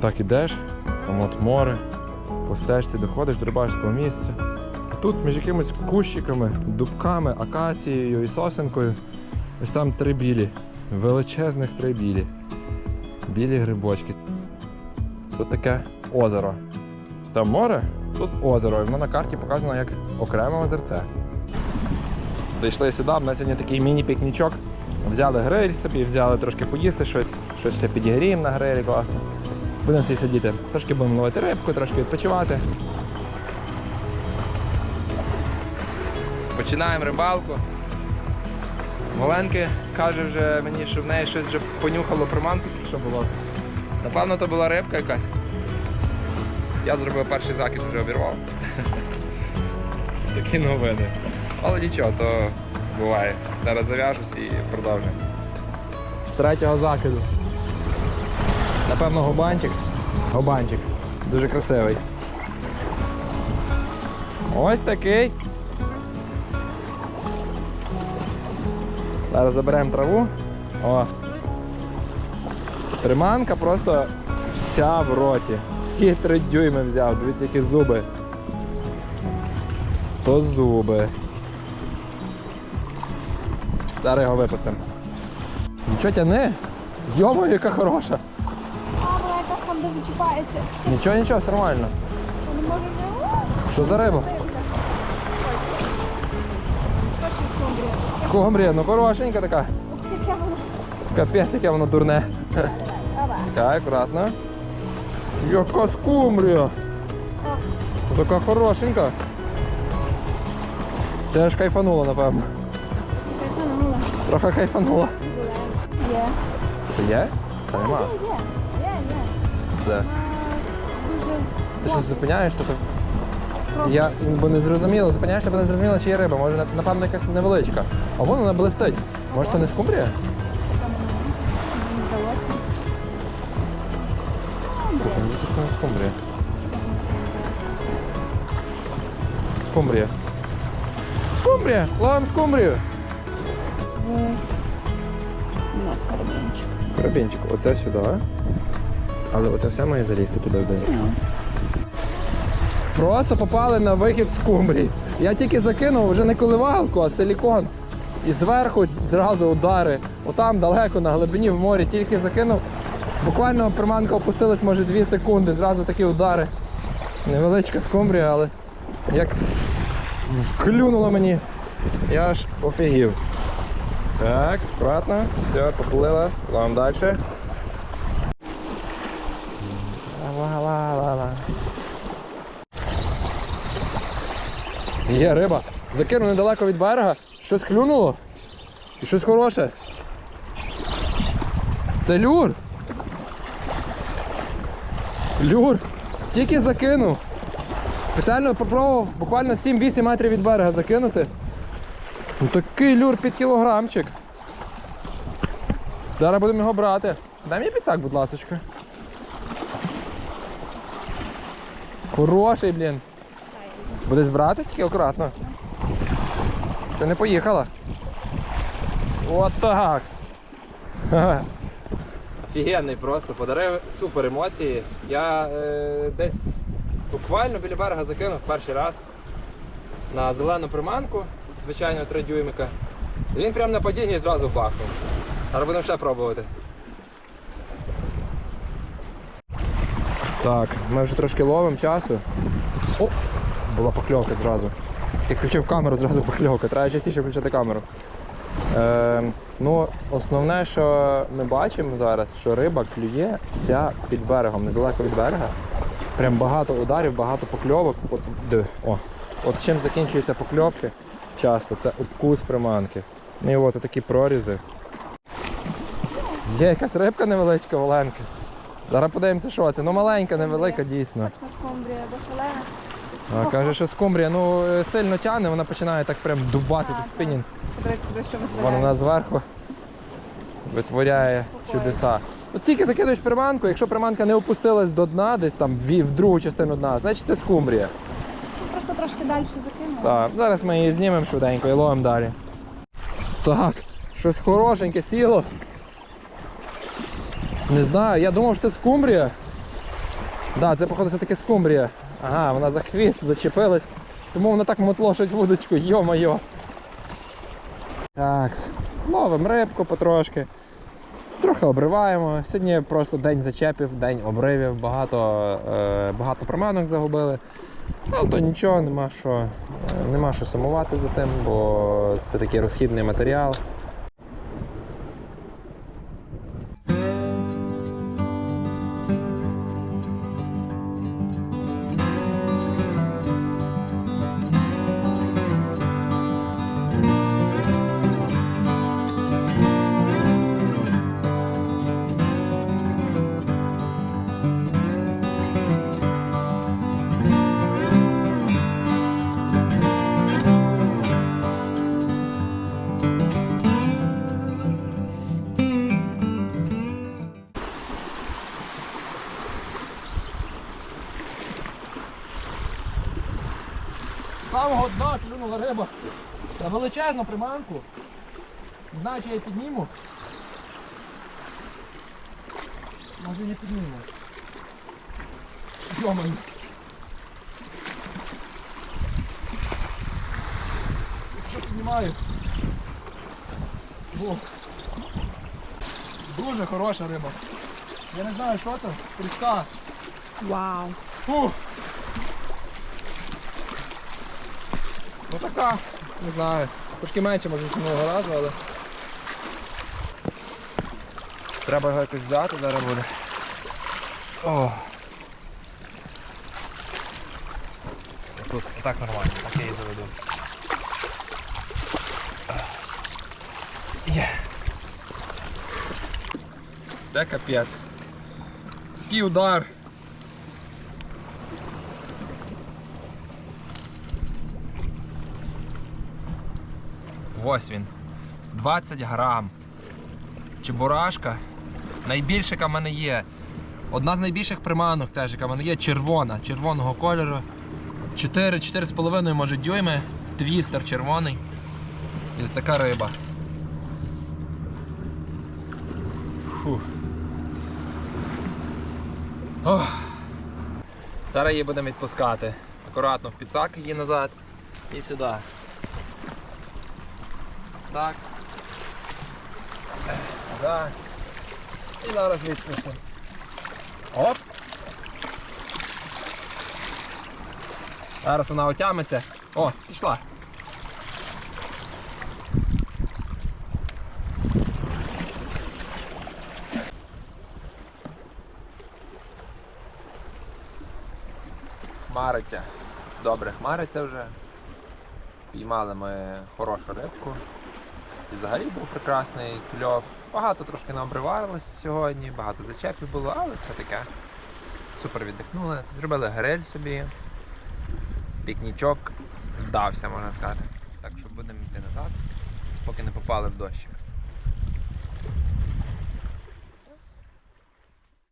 Так ідеш, там от море, по стежці доходиш до рибальського місця. Тут між якимись кущиками, дубками, акацією і сосенкою. Ось там три білі. Величезних три білі. Білі грибочки. Тут таке озеро. Ось Там море, тут озеро. І воно на карті показано як окреме озерце. Дійшли сюди, в нас сьогодні такий міні-пікнічок. Взяли гриль собі, взяли трошки поїсти щось, щось ще підігріємо на грилі, класно. Будемо всі сидіти. Трошки будемо ловити рибку, трошки відпочивати. Починаємо рибалку. Воленки каже вже мені, що в неї щось вже понюхало приманку, що було. Напевно, то була рибка якась. Я зробив перший закид, вже обірвав. Такі новини. Але нічого, то буває. Зараз зав'яжусь і продовжуємо. З третього закиду. Напевно, губанчик. Губанчик. Дуже красивий. Ось такий. Зараз заберемо траву. О. Приманка просто вся в роті. Всі три дюйми взяв. Дивіться, які зуби. То зуби. Зараз його випустимо. Нічого тяни. Йомо, яка хороша. Де зачіпається. Нічого, нічого, все нормально. Я не можу вже. Що за риба? Скумбрія. Ну хорошенька така. Воно. Капець, яке воно дурне. Так, акуратно. Яка скумбрія. Така хорошенька. Ти ж кайфанула, напевно. Кайфанула. Трохи кайфанула. Є. Що є? Та нема. Є, є. Де? Ти що зупиняєшся? То... Я бо не зрозуміло, зупиняєшся, бо не зрозуміло, чи є риба. Може, напевно, якась невеличка. А вон вона блистить. Може, то не скумбрія? ну не скумбрія. Скумбрія. Скумбрія! Ловим скумбрію! Ну, карабінчик. Карабінчик, оце сюди. Але оце все має залізти туди вниз. Просто попали на вихід з кумбрії. Я тільки закинув вже не коливалку, а силікон. І зверху зразу удари. Отам далеко на глибині в морі тільки закинув. Буквально приманка опустилась, може, 2 секунди, зразу такі удари. Невеличка скумбрія, але як вклюнуло мені, я аж офігів. Так, аккуратно, все, поплила, ловимо далі. Ла-ла-ла-ла-ла. Є риба. Закинув недалеко від берега. Щось клюнуло. І щось хороше. Це люр. Люр. Тільки закинув. Спеціально попробував буквально 7-8 метрів від берега закинути. Ну такий люр під кілограмчик. Зараз будемо його брати. Дай мені підсак, будь ласочка. Хороший, блін. Будеш брати тільки акуратно. Ти не поїхала. От так. Офігенний просто, подарив супер емоції. Я е, десь буквально біля берега закинув перший раз на зелену приманку, звичайно, 3 дюймика. І він прямо на падінні зразу бахнув. Зараз будемо ще пробувати. Так, ми вже трошки ловимо часу. О, була покльовка зразу. Я включив камеру, зразу покльовка. Треба частіше включити камеру. Е, ну, основне, що ми бачимо зараз, що риба клює вся під берегом, недалеко від берега. Прям багато ударів, багато покльовок. От, диви, о. от чим закінчуються покльовки часто, це обкус приманки. Ну і от такі прорізи. Є якась рибка невеличка, Оленка. Зараз подивимося, що це. Ну маленька, невелика, дійсно. Точно скумбрія, бо шалена. А, каже, що скумбрія ну, е, сильно тягне, вона починає так прям дубасити. Подивись, куди Вона зверху витворяє чудеса. От тільки закидуєш приманку, якщо приманка не опустилась до дна, десь там в, в другу частину дна, значить це скумбрія. Просто трошки далі закинула. Так, зараз ми її знімемо швиденько і ловимо далі. Так, щось хорошеньке сіло. Не знаю, я думав, що це скумбрія. Да, це походу все таки скумбрія. Ага, вона за хвіст зачепилась. Тому вона так мотлошить вудочку, йо-моє. Так, ловимо рибку потрошки. Трохи обриваємо. Сьогодні просто день зачепів, день обривів, багато, е, багато приманок загубили. Але то нічого, нема що, е, нема що сумувати за тим, бо це такий розхідний матеріал. З самого дна клюнула риба. Величезну приманку. Не знаю, чи я підніму. Може не підніму. Йомай. Що піднімаю? О. Дуже хороша риба. Я не знаю, що там. Тріска. Вау. Фух. Ну така, не знаю. Трошки менше, може, минулого разу, але. Треба його якось взяти, зараз буде. О. Тут так нормально, так я її заведу. Є. Це капець. Такий удар. Ось він. 20 грам. Чебурашка. Найбільша, яка в мене є. Одна з найбільших приманок, теж, яка в мене є, червона, червоного кольору. 4-4,5 може дюйми. Твістер червоний. І ось така риба. Фух. Ох. Зараз її будемо відпускати. Акуратно в підсак її назад і сюди. Так. Да. І зараз відпустимо. Оп. Зараз вона отямиться. О, пішла. Хмариться. Добре, хмариться вже. Піймали ми хорошу рибку. І взагалі був прекрасний кльов. Багато трошки нам сьогодні, багато зачепів було, але все таке. Супер віддихнули. Зробили гриль собі. Пікнічок вдався, можна сказати. Так що будемо йти назад, поки не попали в дощик.